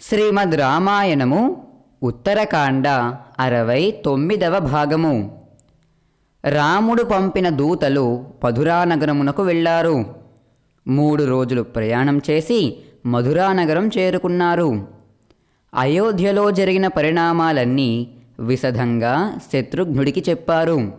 శ్రీమద్ రామాయణము ఉత్తరకాండ అరవై తొమ్మిదవ భాగము. రాముడు పంపిన దూతలు మధురానగరమునకు వెళ్ళారు. మూడు రోజులు ప్రయాణం చేసి మధురానగరం చేరుకున్నారు. అయోధ్యలో జరిగిన పరిణామాలన్నీ విశదంగా శత్రుఘ్నుడికి చెప్పారు.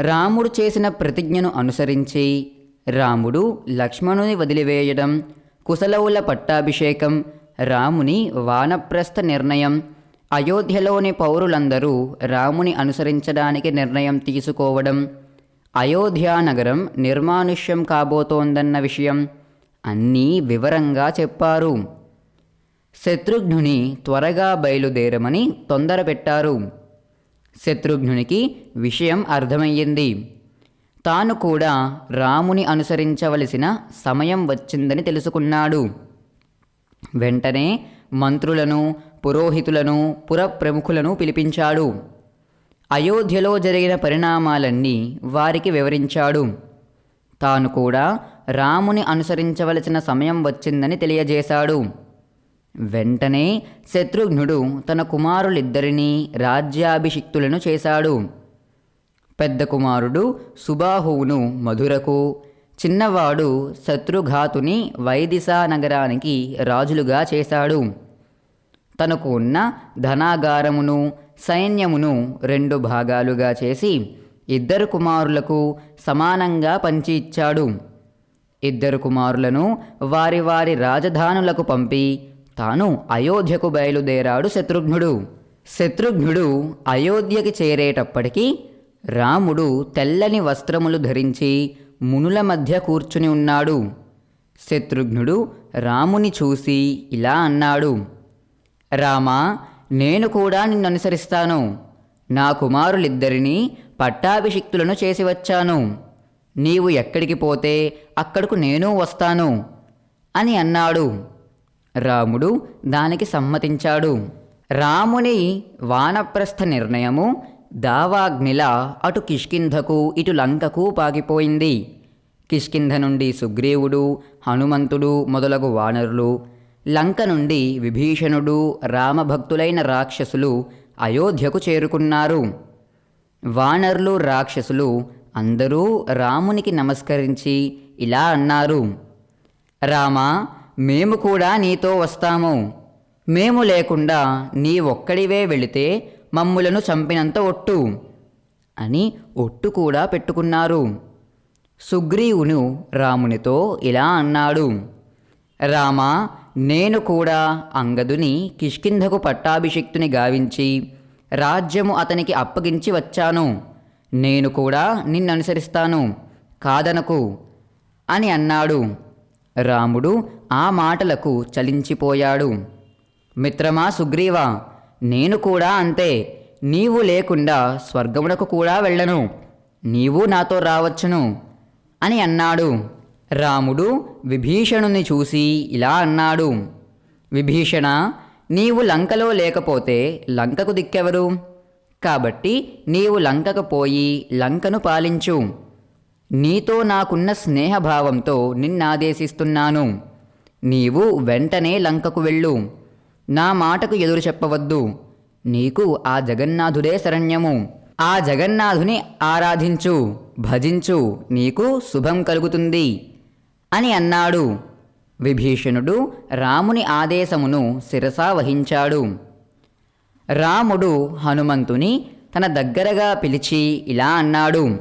రాముడు చేసిన ప్రతిజ్ఞను అనుసరించి రాముడు లక్ష్మణుని వదిలివేయడం కుశలవుల పట్టాభిషేకం రాముని వానప్రస్థ నిర్ణయం. అయోధ్యలోని పౌరులందరూ రాముని అనుసరించడానికి నిర్ణయం తీసుకోవడం. అయోధ్యా నగరం నిర్మానుష్యం కాబోతోందన్న విషయం అన్నీ వివరంగా చెప్పారు. శత్రుఘ్నుని త్వరగా బయలుదేరమని తొందర పెట్టారు. శత్రుఘ్నునికి విషయం అర్థమయ్యింది. తాను కూడా రాముని అనుసరించవలసిన సమయం వచ్చిందని తెలుసుకున్నాడు. వెంటనే మంత్రులను పురోహితులను పురప్రముఖులను పిలిపించాడు. అయోధ్యలో జరిగిన పరిణామాలన్నీ వారికి వివరించాడు. తాను కూడా రాముని అనుసరించవలసిన సమయం వచ్చిందని తెలియజేశాడు. వెంటనే శత్రుఘ్నుడు తన కుమారులిద్దరినీ రాజ్యాభిషిక్తులను చేశాడు. పెద్ద కుమారుడు సుబాహువును మధురకు చిన్నవాడు శత్రుఘాతుని వైదిశా నగరానికి రాజులుగా చేశాడు. తనకు ఉన్న ధనాగారమును సైన్యమును రెండు భాగాలుగా చేసి ఇద్దరు కుమారులకు సమానంగా పంచి ఇచ్చాడు. ఇద్దరు కుమారులను వారి వారి రాజధానులకు పంపి తాను అయోధ్యకు బయలుదేరాడు శత్రుఘ్నుడు. శత్రుఘ్నుడు అయోధ్యకి చేరేటప్పటికీ రాముడు తెల్లని వస్త్రములు ధరించి మునుల మధ్య కూర్చుని ఉన్నాడు. శత్రుఘ్నుడు రాముని చూసి ఇలా అన్నాడు రామా నేను కూడా నిన్ను అనుసరిస్తాను నా కుమారులిద్దరినీ పట్టాభిషిక్తులను చేసి వచ్చాను. నీవు ఎక్కడికి పోతే అక్కడకు నేను వస్తాను అని అన్నాడు. రాముడు దానికి సమ్మతించాడు. రాముని వానప్రస్థ నిర్ణయము దావాగ్నిలా అటు కిష్కింధకు ఇటు లంకకు పాకిపోయింది కిష్కింధ నుండి సుగ్రీవుడు హనుమంతుడు మొదలగు వానరులు లంక నుండి విభీషణుడు రామభక్తులైన రాక్షసులు అయోధ్యకు చేరుకున్నారు. వానరులు రాక్షసులు అందరూ రామునికి నమస్కరించి ఇలా అన్నారు రామా మేము కూడా నీతో వస్తాము. మేము లేకుండా నీ ఒక్కడివే వెళితే మమ్ములను చంపినంత ఒట్టు అని ఒట్టు కూడా పెట్టుకున్నారు. సుగ్రీవును రామునితో ఇలా అన్నాడు రామా నేను కూడా అంగదుని కిష్కింధకు పట్టాభిషిక్తుని గావించి రాజ్యము అతనికి అప్పగించి వచ్చాను. నేను కూడా నిన్ననుసరిస్తాను కాదనకు అని అన్నాడు. రాముడు ఆ మాటలకు చలించిపోయాడు. మిత్రమా సుగ్రీవా నేను కూడా అంతే. నీవు లేకుండా స్వర్గమునకు కూడా వెళ్ళను. నీవు నాతో రావచ్చును అని అన్నాడు. రాముడు విభీషణుని చూసి ఇలా అన్నాడు. విభీషణ నీవు లంకలో లేకపోతే లంకకు దిక్కెవరు? కాబట్టి నీవు లంకకు పోయి లంకను పాలించు. నీతో నాకున్న స్నేహభావంతో నిన్నాదేశిస్తున్నాను. నీవు వెంటనే లంకకు వెళ్ళు. నా మాటకు ఎదురు చెప్పవద్దు. నీకు ఆ జగన్నాథుడే శరణ్యము. ఆ జగన్నాథుని ఆరాధించు భజించు నీకు శుభం కలుగుతుంది అని అన్నాడు. విభీషణుడు రాముని ఆదేశమును శిరసా వహించాడు. రాముడు హనుమంతుని తన దగ్గరగా పిలిచి ఇలా అన్నాడు.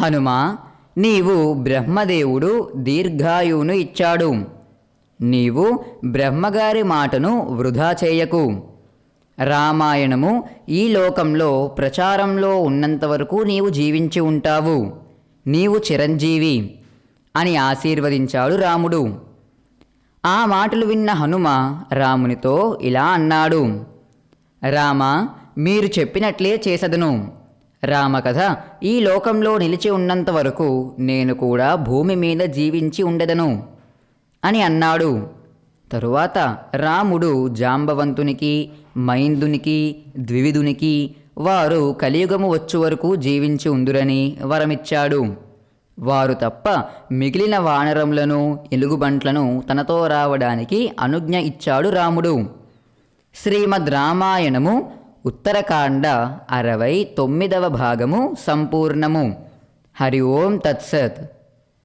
హనుమా నీవు బ్రహ్మదేవుడు దీర్ఘాయువును ఇచ్చాడు. నీవు బ్రహ్మగారి మాటను వృధా చేయకు. రామాయణము ఈ లోకంలో ప్రచారంలో ఉన్నంతవరకు నీవు జీవించి ఉంటావు. నీవు చిరంజీవి అని ఆశీర్వదించాడు రాముడు. ఆ మాటలు విన్న హనుమ రామునితో ఇలా అన్నాడు. రామ మీరు చెప్పినట్లే చేసదను. రామకథ ఈ లోకంలో నిలిచి ఉన్నంత వరకు నేను కూడా భూమి మీద జీవించి ఉండదను. అని అన్నాడు. తరువాత రాముడు జాంబవంతునికి మైందునికి ద్వివిధునికి వారు కలియుగము వచ్చు వరకు జీవించి ఉందురని వరమిచ్చాడు. వారు తప్ప మిగిలిన వానరములను ఎలుగుబంట్లను తనతో రావడానికి అనుజ్ఞ ఇచ్చాడు రాముడు. శ్రీమద్ రామాయణము ఉత్తరకాండ అరవై తొమ్మిదవ భాగము సంపూర్ణము. హరి ఓం తత్సత్.